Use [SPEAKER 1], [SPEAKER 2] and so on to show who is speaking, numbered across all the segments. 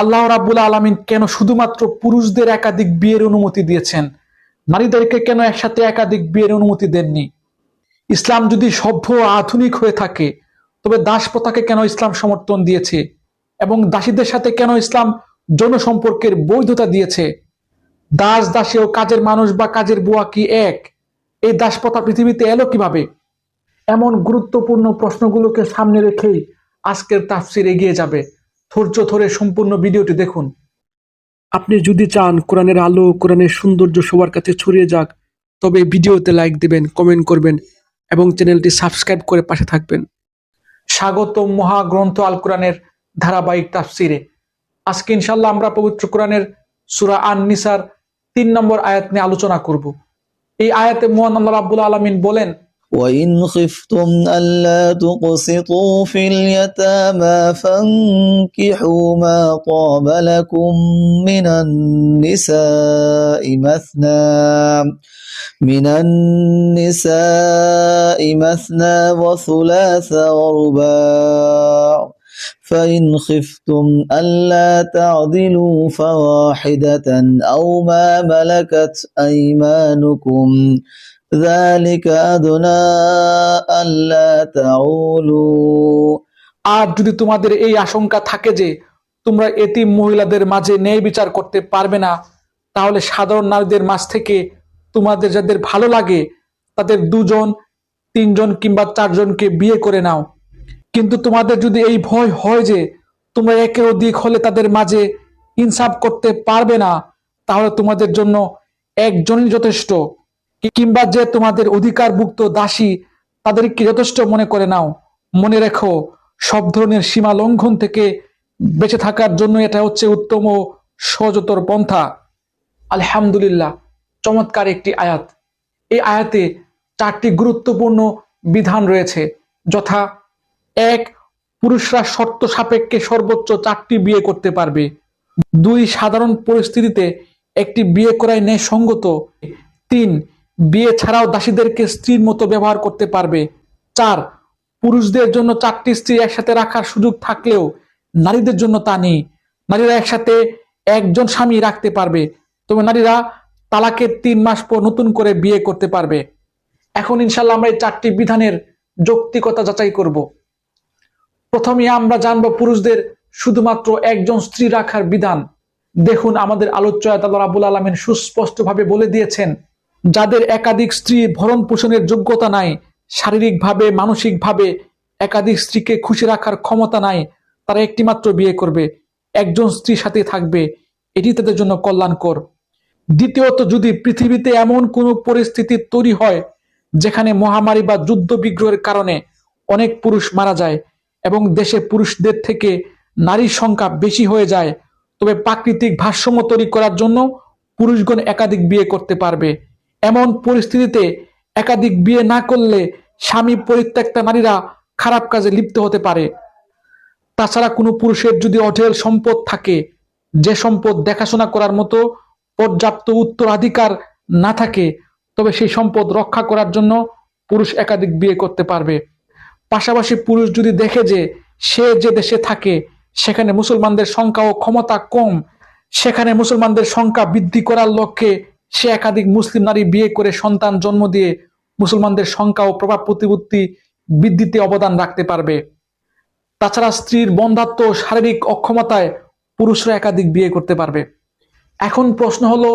[SPEAKER 1] আল্লাহ রাবুল আলমিন কেন শুধুমাত্র পুরুষদের একাধিক বিয়ের অনুমতি দিয়েছেন? নারীদেরকে কেন একসাথে একাধিক বিয়ের অনুমতি দেননি? ইসলাম যদি সভ্য আধুনিক হয়ে থাকে, তবে দাস প্রথাকে কেন ইসলাম সমর্থন দিয়েছে? এবং দাসীদের সাথে কেন ইসলাম জনসম্পর্কের বৈধতা দিয়েছে? দাস, দাসী ও কাজের মানুষ বা কাজের বুয়া কি এক? এই দাস প্রথা পৃথিবীতে এলো কীভাবে? এমন গুরুত্বপূর্ণ প্রশ্নগুলোকে সামনে রেখেই আজকের তাফসির এগিয়ে যাবে। ধৈর্য ধরে সম্পূর্ণ ভিডিওটি দেখুন। আপনি যদি চান কোরআনের আলো, কোরআনের সৌন্দর্য সবার কাছে ছড়িয়ে যাক, তবে ভিডিওতে লাইক দিবেন, কমেন্ট করবেন এবং চ্যানেলটি সাবস্ক্রাইব করে পাশে থাকবেন। স্বাগত মহাগ্রন্থ আল কোরআনের ধারাবাহিক তাফসিরে। আজকে ইনশাল্লাহ আমরা পবিত্র কোরআনের সুরা আন নিসার তিন নম্বর আয়াত নিয়ে আলোচনা করব। এই আয়াতে মোহান আল্লাহ রাব্বুল আলমিন বলেন
[SPEAKER 2] وإن خفتم ألا تقسطوا في اليتامى فانكحوا ما طاب لكم من النساء مثنى من النساء مثنى وثلاث ورباع فإن خفتم ألا تعدلوا فواحدة أو ما ملكت أيمانكم ذلك أدنى ألا تعولوا
[SPEAKER 1] আর যদি তোমাদের এই আশঙ্কা থাকে যে তোমরা এতিম মহিলাদের মাঝে ন্যায় বিচার করতে পারবে না তাহলে সাধারণ নারীদের মাঝ থেকে তোমাদের যাদের ভালো লাগে তাদের দুজন তিনজন কিংবা চারজনকে বিয়ে করে নাও কিন্তু তোমাদের যদি এই ভয় হয় যে তোমরা একের অধিক হলে তাদের মাঝে ইনসাফ করতে পারবে না তাহলে তোমাদের জন্য একজনই যথেষ্ট কি- কিংবা যে তোমাদের অধিকারভুক্ত দাসী, তাদেরকে যথেষ্ট মনে করে নাও। মনে রেখো, সব ধরনের সীমা লঙ্ঘন থেকে বেঁচে থাকার জন্য এটা হচ্ছে উত্তম ও সহজতর পন্থা। আলহামদুলিল্লাহ, চমৎকার একটি আয়াত। এই আয়াতে চারটি গুরুত্বপূর্ণ বিধান রয়েছে। যথা এক, পুরুষরা শর্ত সাপেক্ষে সর্বোচ্চ চারটি বিয়ে করতে পারবে। দুই, সাধারণ পরিস্থিতিতে একটি বিয়ে করায় ন্যায় সঙ্গত তিন বিয়ে ছাড়াও দাসীদেরকে স্ত্রীর মতো ব্যবহার করতে পারবে। চার, পুরুষদের জন্য চারটি স্ত্রী একসাথে রাখার সুযোগ থাকলেও নারীদের জন্য তা নেই। নারীরা একসাথে একজন স্বামী রাখতে পারবে। তবে নারীরা তালাকের তিন মাস পর নতুন করে বিয়ে করতে পারবে। এখন ইনশাল্লাহ আমরা এই চারটি বিধানের যৌক্তিকতা যাচাই করব। প্রথমে আমরা জানব পুরুষদের শুধুমাত্র একজন স্ত্রী রাখার বিধান। দেখুন আমাদের আলোচ্য রাবুল আলমিন সুস্পষ্টভাবে বলে দিয়েছেন যাদের একাধিক স্ত্রী ভরণ পোষণের যোগ্যতা নাই, শারীরিকভাবে, মানসিকভাবে একাধিক স্ত্রীকে খুশি রাখার ক্ষমতা নাই, তারা একটিমাত্র বিয়ে করবে, একজন স্ত্রীর সাথে থাকবে, এটি তাদের জন্য কল্যাণকর। দ্বিতীয়ত, যদি পৃথিবীতে এমন কোনো পরিস্থিতি তৈরি হয়, যেখানে মহামারী বা যুদ্ধ বিগ্রহের কারণে অনেক পুরুষ মারা যায় এবং দেশে পুরুষদের থেকে নারীর সংখ্যা বেশি হয়ে যায়, তবে প্রাকৃতিক ভারসাম্য তৈরি করার জন্য পুরুষগণ একাধিক বিয়ে করতে পারবে। এমন পরিস্থিতিতে একাধিক বিয়ে না করলে স্বামী পরিত্যক্তা নারীরা খারাপ কাজে লিপ্ত হতে পারে। তাছাড়া কোনো পুরুষের যদি অঢেল সম্পদ থাকে, যে সম্পদ দেখাশোনা করার মতো পর্যাপ্ত উত্তরাধিকার না থাকে, তবে সেই সম্পদ রক্ষা করার জন্য পুরুষ একাধিক বিয়ে করতে পারবে। পাশাপাশি পুরুষ যদি দেখে যে সে যে দেশে থাকে, সেখানে মুসলমানদের সংখ্যা ও ক্ষমতা কম, সেখানে মুসলমানদের সংখ্যা বৃদ্ধি করার লক্ষ্যে সে একাধিক মুসলিম নারী বিয়ে করে সন্তান জন্ম দিয়ে মুসলমানদের সংখ্যা ও প্রভাব প্রতিপত্তি বৃদ্ধিতে অবদান রাখতে পারবে। তাছাড়া স্ত্রীর বন্ধাত্ম শারীরিক অক্ষমতায় পুরুষরা একাধিক বিয়ে করতে পারবে। এখন প্রশ্ন হলো,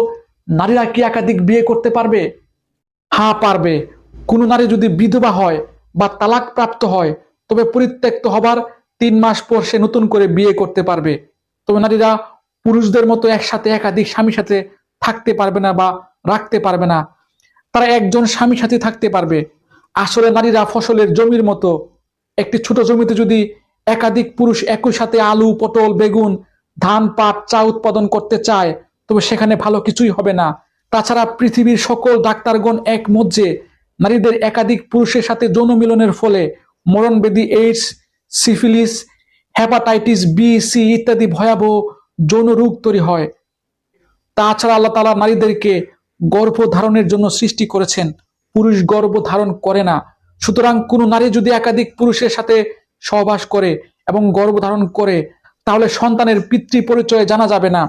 [SPEAKER 1] নারীরা কি একাধিক বিয়ে করতে পারবে? হ্যাঁ পারবে। কোনো নারী যদি বিধবা হয় বা তালাক প্রাপ্ত হয়, তবে পরিত্যক্ত হবার তিন মাস পর সে নতুন করে বিয়ে করতে পারবে। তবে নারীরা পুরুষদের মতো একসাথে একাধিক স্বামীর সাথে থাকতে পারবে না বা রাখতে পারবে না। তারা একজন স্বামীর সাথে থাকতে পারবে। আসলে নারীরা ফসলের জমির মতো। একটি ছোট জমিতে যদি একাধিক পুরুষ একই সাথে আলু, পটল, বেগুন, ধান, পাট, চা উৎপাদন করতে চায়, তবে সেখানে ভালো কিছুই হবে না। তাছাড়া পৃথিবীর সকল ডাক্তারগণ এক যে, নারীদের একাধিক পুরুষের সাথে যৌন মিলনের ফলে মরণবেদী AIDS syphilis hepatitis B C ইত্যাদি ভয়াবহ যৌন রোগ তৈরি হয়। তাছাড়া আল্লাহ তালা নারীদেরকে গর্ভ ধারণের জন্য সৃষ্টি করেছেন। পুরুষ গর্ভ ধারণ করে না। সুতরাং কোনো নারী যদি একাধিক পুরুষের সাথে সহবাস করে এবং গর্ভ ধারণ করে, তাহলে সন্তানের পিতৃ পরিচয় জানা যাবে না।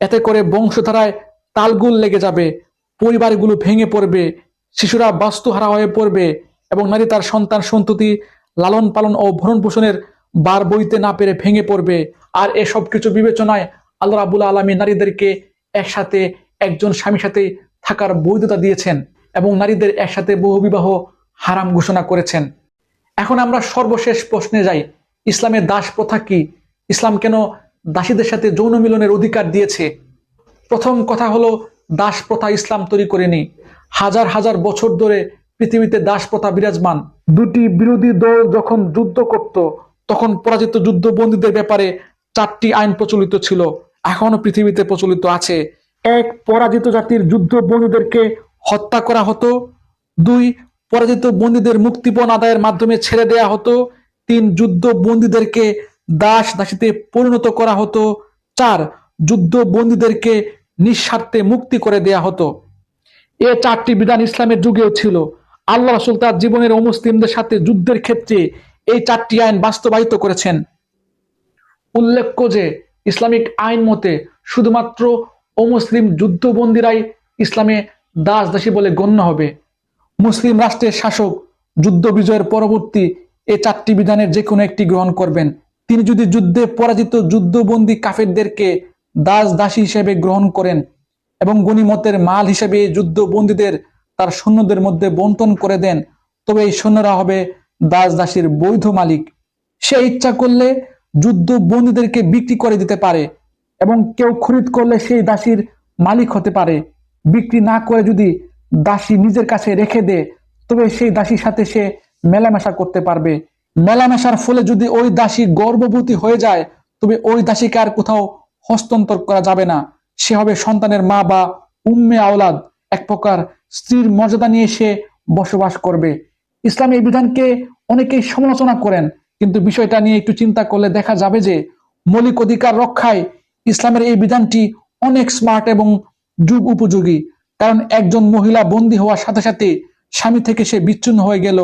[SPEAKER 1] এতে করে বংশধারায় তালগুল লেগে যাবে, পরিবারগুলো ভেঙে পড়বে, শিশুরা বাস্তুহারা হয়ে পড়বে এবং নারী তার সন্তান সন্ততি লালন পালন ও ভরণ পোষণের বার বইতে না পেরে ভেঙে পড়বে। আর এসব কিছু বিবেচনায় আল্লাহ রাবুল আলমী নারীদেরকে একসাথে একজন স্বামীর সাথে থাকার বৈধতা দিয়েছেন এবং নারীদের একসাথে বহুবিবাহ হারাম ঘোষণা করেছেন। এখন আমরা সর্বশেষ প্রশ্নে যাই, ইসলামের দাস প্রথা কি? ইসলাম কেন দাসীদের সাথে যৌন মিলনের অধিকার দিয়েছে? প্রথম কথা হলো, দাস প্রথা ইসলাম তৈরি করেনি। হাজার হাজার বছর ধরে পৃথিবীতে দাস প্রথা বিরাজমান। দুটি বিরোধী দল যখন যুদ্ধ করত, তখন পরাজিত যুদ্ধবন্দীদের ব্যাপারে চারটি আইন প্রচলিত ছিল। এখনও পৃথিবীতে প্রচলিত আছে এক পরাজিত জাতির যুদ্ধবন্দীদেরকে হত্যা করা হতো, দুই পরাজিত বন্দীদের মুক্তিপণ আদায়ের মাধ্যমে ছেড়ে দেয়া হতো, তিন যুদ্ধ বন্দীদেরকে দাস দাসীতে পরিণত করা হতো, চার যুদ্ধ বন্দীদেরকে নিঃস্বার্থে মুক্তি করে দেয়া হতো। এ চারটি বিধান ইসলামের যুগেও ছিল। আল্লাহ রাসূল তার জীবনের অমুসলিমদের সাথে যুদ্ধের ক্ষেত্রে এই চারটি আইন বাস্তবায়িত করেছেন। উল্লেখ্য যে ইসলামিক আইন মতে শুধুমাত্র অমুসলিম যুদ্ধবন্দীরাই ইসলামে দাস দাসী বলে গণ্য হবে। মুসলিম রাষ্ট্রের শাসক যুদ্ধ বিজয়ের পরবর্তী এ চারটি বিধানের যে কোনো একটি গ্রহণ করবেন। তিনি যদি যুদ্ধে পরাজিত যুদ্ধবন্দী কাফেরদেরকে দাস দাসী হিসেবে গ্রহণ করেন এবং গণিমতের মাল হিসেবে যুদ্ধবন্দীদের তার সৈন্যদের মধ্যে বন্টন করে দেন, তবে এই সৈন্যরা হবে দাস দাসীর বৈধ মালিক। সে ইচ্ছা করলে যুদ্ধ বন্দীদেরকে বিক্রি করে দিতে পারে এবং কেউ খরিদ করলে সেই দাসীর মালিক হতে পারে। বিক্রি না করে যদি দাসী নিজের কাছে রেখে দেয়, তবে সেই দাসীর সাথে সে মেলামেশা করতে পারবে। মেলামেশার ফলে যদি ওই দাসী গর্ভবতী হয়ে যায়, তবে ওই দাসীকে আর কোথাও হস্তান্তর করা যাবে না। সে হবে সন্তানের মা বা উম্মে আওলাদ। এক প্রকার স্ত্রীর মর্যাদা নিয়ে সে বসবাস করবে। ইসলাম এই বিধানকে অনেকেই সমালোচনা করেন। কিন্তু বিষয়টা নিয়ে একটু চিন্তা করলে দেখা যাবে যে মৌলিক অধিকার রক্ষায় ইসলামের এই বিধানটি অনেক স্মার্ট এবং যুগ উপযোগী। কারণ একজন মহিলা বন্দী হওয়ার সাথে সাথে স্বামী থেকে সে বিচ্ছিন্ন হয়ে গেল।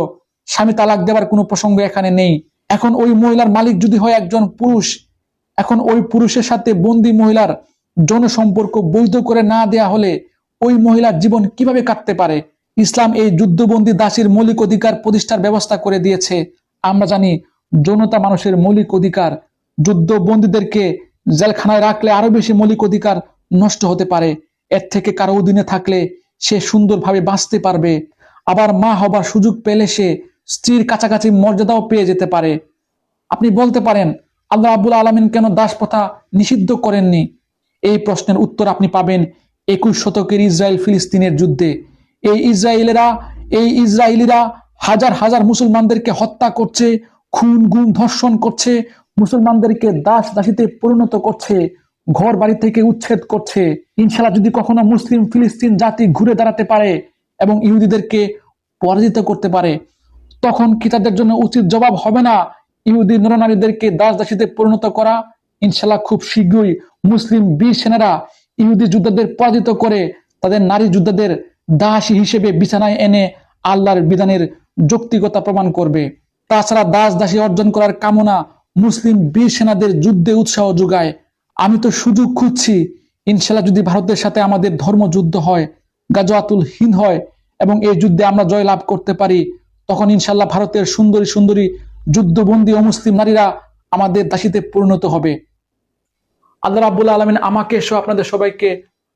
[SPEAKER 1] স্বামী তালাক দেওয়ার কোনো প্রসঙ্গ এখানে নেই। এখন ওই মহিলার মালিক যদি হয় একজন পুরুষ, এখন ওই পুরুষের সাথে বন্দি মহিলার জনসম্পর্ক বৈধ করে না দেয়া হলে ওই মহিলার জীবন কীভাবে কাটতে পারে? ইসলাম এই যুদ্ধবন্দী দাসীর মৌলিক অধিকার প্রতিষ্ঠার ব্যবস্থা করে দিয়েছে। আমরা জানি যৌনতা মানুষের মৌলিক অধিকার যুদ্ধবন্দীদেরকে জেলখানায় রাখলে আরও বেশি মৌলিক অধিকার নষ্ট হতে পারে। এর থেকে কারও অধীনে থাকলে সে সুন্দরভাবে বাঁচতে পারবে। আবার মা হবার সুযোগ পেলে সে স্ত্রীর কাছাকাছি মর্যাদাও পেয়ে যেতে পারে। আপনি বলতে পারেন, আল্লাহ আব্বুল আলমিন কেন দাস প্রথা নিষিদ্ধ করেননি? এই প্রশ্নের উত্তর আপনি পাবেন একুশ শতকের ইসরায়েল ফিলিস্তিনের যুদ্ধে। এই ইসরায়েলেরা, এই ইসরায়েলিরা হাজার হাজার মুসলমানদেরকে হত্যা করছে খুন, গুম, ধর্ষণ করছে, মুসলমানদেরকে দাস দাসীতে পরিণত করছে, ঘর বাড়ি থেকে উচ্ছেদ করছে। ইনশাল্লাহ যদি কখনো মুসলিম ফিলিস্তিন জাতি ঘুরে দাঁড়াতে পারে এবং ইহুদিদেরকে পরাজিত করতে পারে, তখন কি তাদের জন্য উচিত জবাব হবে না? ইহুদি নরনারীদেরকে দাস দাসীতে পরিণত করা? ইনশাল্লাহ খুব শীঘ্রই মুসলিম বীর সেনারা ইহুদি যোদ্ধাদের পরাজিত করে তাদের নারী যোদ্ধাদের দাসী হিসেবে বিছানায় এনে আল্লাহর বিধানের যৌক্তিকতা প্রমাণ করবে। তাছাড়া দাস দাসী অর্জন করার কামনা মুসলিম বীর সেনাদের যুদ্ধে উৎসাহ যোগায়। আমি তো সুযোগ খুঁজছি ইনশাল্লাহ যদি ভারতের সাথে আমাদের ধর্ম যুদ্ধ হয়, গাজওয়াতুল হিন্দ হয়, এবং এই যুদ্ধে আমরা জয় লাভ করতে পারি, তখন ইনশাল্লাহ ভারতের সুন্দরী সুন্দরী যুদ্ধবন্দী অমুসলিম নারীরা আমাদের দাসীতে পরিণত হবে। আল্লাহ রাবুল আলমিন আমাকে সহ আপনাদের সবাইকে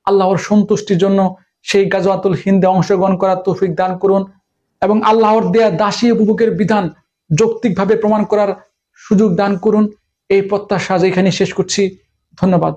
[SPEAKER 1] আল্লাহর সন্তুষ্টির জন্য সেই গাজওয়াতুল হিন্দে অংশগ্রহণ করার তৌফিক দান করুন এবং আল্লাহর দেয়া দাসী উপভোগের বিধান যৌক্তিকভাবে প্রমাণ করার সুযোগ দান করুন। এই প্রত্যাশা যেখানে শেষ করছি। ধন্যবাদ।